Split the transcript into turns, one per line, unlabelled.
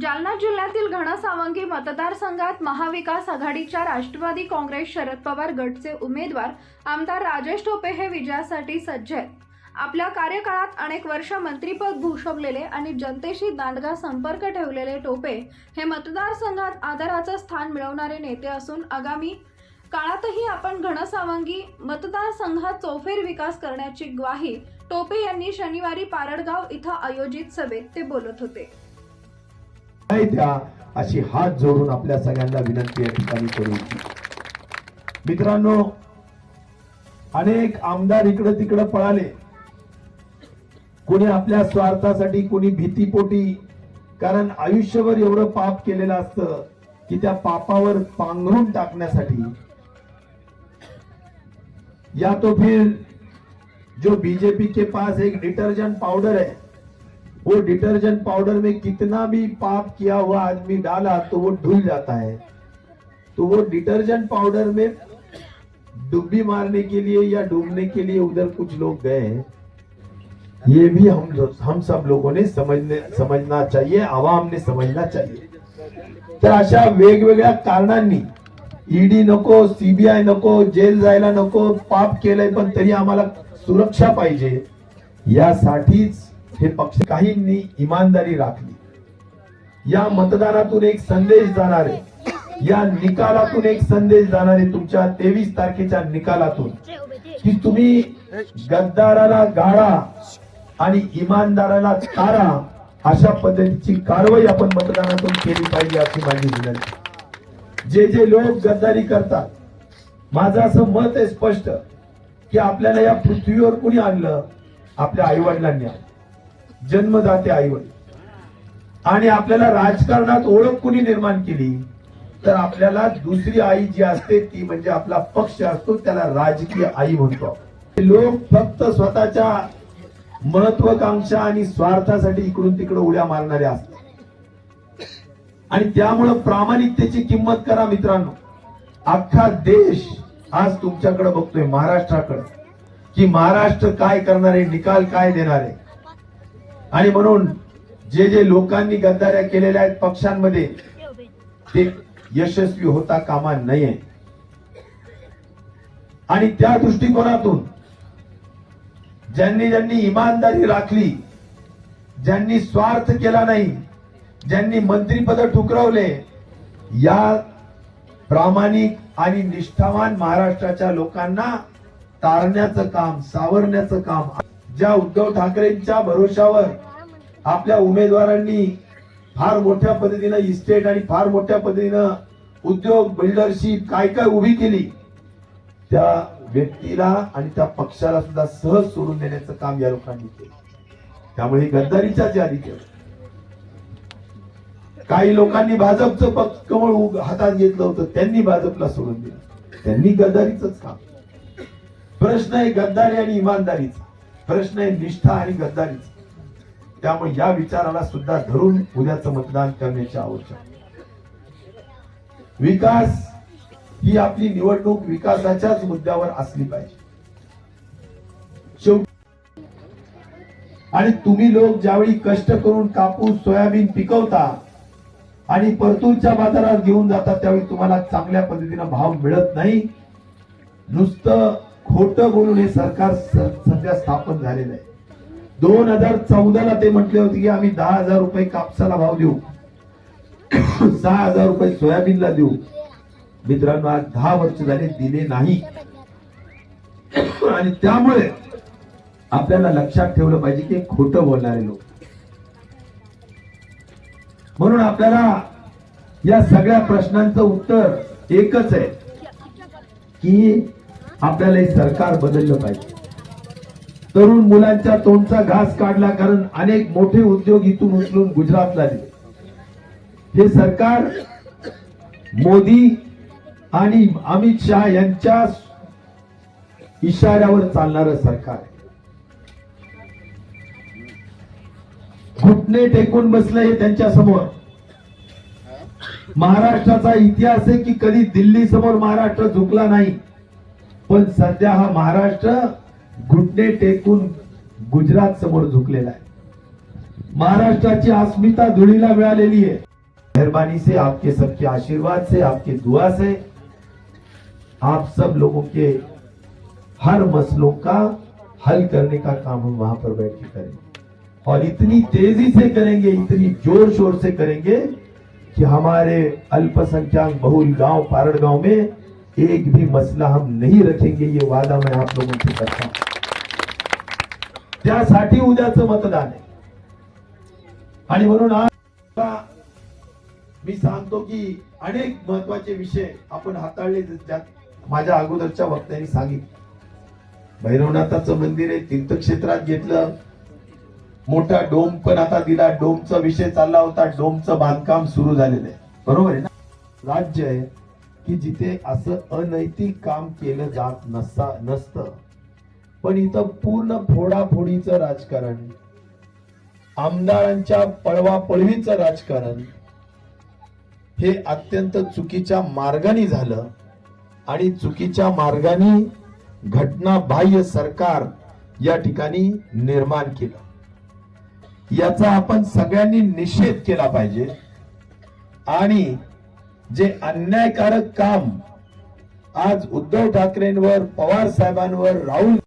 जालना जिल्ह्यातील घनसावंगी मतदारसंघात महाविकास आघाडीच्या राष्ट्रवादी काँग्रेस शरद पवार गटचे उमेदवार आमदार राजेश टोपे हे विजयासाठी सज्ज आहेत. आपल्या कार्यकाळात अनेक वर्ष मंत्रीपद भूषवलेले आणि जनतेशी दांडगा संपर्क ठेवलेले टोपे हे मतदारसंघात आदराचं स्थान मिळवणारे नेते असून आगामी काळातही आपण घनसावंगी मतदारसंघात चौफेर विकास करण्याची ग्वाही टोपे यांनी शनिवारी पारडगाव इथं आयोजित सभेत ते बोलत होते.
द्या अशी हात जोडून आपल्या सगळ्यांना विनंती या ठिकाणी करू मित्रांनो अनेक आमदार इकडं तिकडं पळाले. कोणी आपल्या स्वार्थासाठी कोणी भीतीपोटी कारण आयुष्यभर एवढं पाप केलेलं असतं की त्या पापावर पांघरून टाकण्यासाठी. या तो फिर जो बीजेपी के पास एक डिटर्जेंट पाउडर है वो डिटर्जेंट पाउडर में कितना भी पाप किया हुआ आदमी डाला तो वो धुल जाता है। तो वो डिटर्जेंट पाउडर में डुब्बी मारने के लिए या डूबने के लिए उधर कुछ लोग गए हैं ये भी हम हम सब लोगों ने समझने समझना चाहिए आवाम ने समझना चाहिए। तर अशा वेगवेगळ्या कारणांनी ईडी नको सीबीआय नको जेल जायला नको पाप केलंय पण तरी आम्हाला सुरक्षा पाहिजे. यासाठीच हे पक्ष काहींनी इमानदारी राखली. या मतदानातून एक संदेश जाणार आहे. या निकालातून एक संदेश जाणार आहे तुमच्या तेवीस तारखेच्या निकालातून. की तुम्ही गद्दाराला गाळा आणि इमानदाराला तारा अशा पद्धतीची कारवाई आपण मतदानातून केली पाहिजे अशी माझी विनंती जे जे लोक गद्दारी करतात माझं असं मत आहे स्पष्ट की आपल्याला या पृथ्वीवर कुणी आणलं? आपल्या आई वडिलांनी आणलं. जन्मदाते आई वडील आणि आपल्याला राजकारणात ओळख कुणी निर्माण केली तर आपल्याला दुसरी आई जी असते ती म्हणजे आपला पक्ष असतो त्याला राजकीय आई म्हणतो लोक फक्त स्वतःच्या महत्वाकांक्षा आणि स्वार्थासाठी इकडून तिकडे उड्या मारणारे असतात. आणि त्यामुळं प्रामाणिकतेची किंमत करा मित्रांनो. अख्खा देश आज तुमच्याकडे बघतोय महाराष्ट्राकडे. की महाराष्ट्र काय करणार आहे निकाल काय देणार आहे? आणि म्हणून जे जे लोकांनी गद्दाऱ्या केलेल्या आहेत पक्षांमध्ये ते यशस्वी होता कामा नये. आणि त्या दृष्टिकोनातून ज्यांनी ज्यांनी इमानदारी राखली ज्यांनी स्वार्थ केला नाही ज्यांनी मंत्रीपद ठुकरवले या प्रामाणिक आणि निष्ठावान महाराष्ट्राच्या लोकांना तारण्याचं काम सावरण्याचं काम ज्या उद्धव ठाकरेंच्या भरोशावर आपल्या उमेदवारांनी फार मोठ्या पद्धतीनं इस्टेट आणि फार मोठ्या पद्धतीनं उद्योग बिल्डरशिप काय काय उभी केली त्या व्यक्तीला आणि त्या पक्षाला सुद्धा सहज सोडून देण्याचं काम या लोकांनी केलं. त्यामुळे ही गद्दारीच्याच यादी केलं. काही लोकांनी भाजपचं पक्ष कमळ हातात घेतलं होतं त्यांनी भाजपला सोडून दिलं. त्यांनी गद्दारीच काम प्रश्न आहे गद्दारी आणि इमानदारीचा. प्रश्न आहे निष्ठा आणि गद्दारीचा त्यामुळे या विचाराला सुद्धा धरून उद्याचं मतदान करण्याची आवश्यक विकास ही आपली निवडणूक विकासाच्याच मुद्द्यावर असली पाहिजे. शेवटी आणि तुम्ही लोक ज्यावेळी कष्ट करून कापूस सोयाबीन पिकवता आणि परतूरच्या बाजारात घेऊन जातात त्यावेळी तुम्हाला चांगल्या पद्धतीनं भाव मिळत नाही. नुसतं खोटं बोलून हे सरकार सध्या स्थापन झालेलं आहे. दोन हजार चौदाला ते म्हटले होते की आम्ही दहा हजार रुपये कापसाला भाव देऊ. सहा हजार रुपये सोयाबीनला देऊ. मित्रांनो आज दहा वर्ष झाले दिले नाही. आणि त्यामुळे आपल्याला लक्षात ठेवलं पाहिजे की खोटं बोलणारे लोक. म्हणून आपल्याला या सगळ्या प्रश्नांचं उत्तर एकच आहे की आपल्याला हे सरकार बदललं पाहिजे. तरुण मुलांच्या तोंडचा घास काढला कारण अनेक मोठे उद्योग इथून उचलून गुजरातला दिले. हे सरकार मोदी आणि अमित शहा यांच्या इशाऱ्यावर चालणार सरकार घुटणे टेकून बसलं हे त्यांच्यासमोर महाराष्ट्राचा इतिहास आहे की कधी दिल्ली समोर महाराष्ट्र झुकला नाही. पण सध्या हा महाराष्ट्र घुटणे टेकून गुजरात समोर झुकलेला आहे. महाराष्ट्राची अस्मिता धुळीला मिळालेली है मेहरबानी से आपके सबके आशीर्वाद से, आपके दुआ से, आप सब लोगों के हर मसलों का हल करने का काम हम वहाँ पर बैठ के करेंगे। और इतनी तेज़ी से करेंगे, इतनी ज़ोर शोर से करेंगे कि हमारे अल्पसंख्यक बहुल गाँव, पारड़ गाँव में एक भी मसला हम नहीं रखेंगे ये वादा मैं आप लोगों से करता हूं। त्यासाठी उद्याचं मतदान आहे. आणि म्हणून आज मी सांगतो की अनेक महत्त्वाचे विषय आपण हाताळले ज्यात माझ्या अगोदरच्या वक्त्यांनी सांगितलं. भैरवनाथाचं मंदिर आहे तीर्थक्षेत्रात घेतलं. मोठा डोम पण आता दिला. डोमचा विषय चालला होता. डोमचं बांधकाम सुरू झालेलं आहे. बरोबर आहे ना? राज्य आहे. की जिथे असं अनैतिक काम केलं जात नसता नसतं. पण इथं पूर्ण फोडाफोडीचं राजकारण आमदारांच्या पळवापळवीचं राजकारण हे अत्यंत चुकीच्या मार्गाने झालं आणि चुकीच्या मार्गाने घटनाबाह्य सरकार या ठिकाणी निर्माण केलं. याचा आपण सगळ्यांनी निषेध केला पाहिजे आणि जे अन्यायकारक काम आज उद्धव ठाकरेंवर पवार साहेबांवर राहुल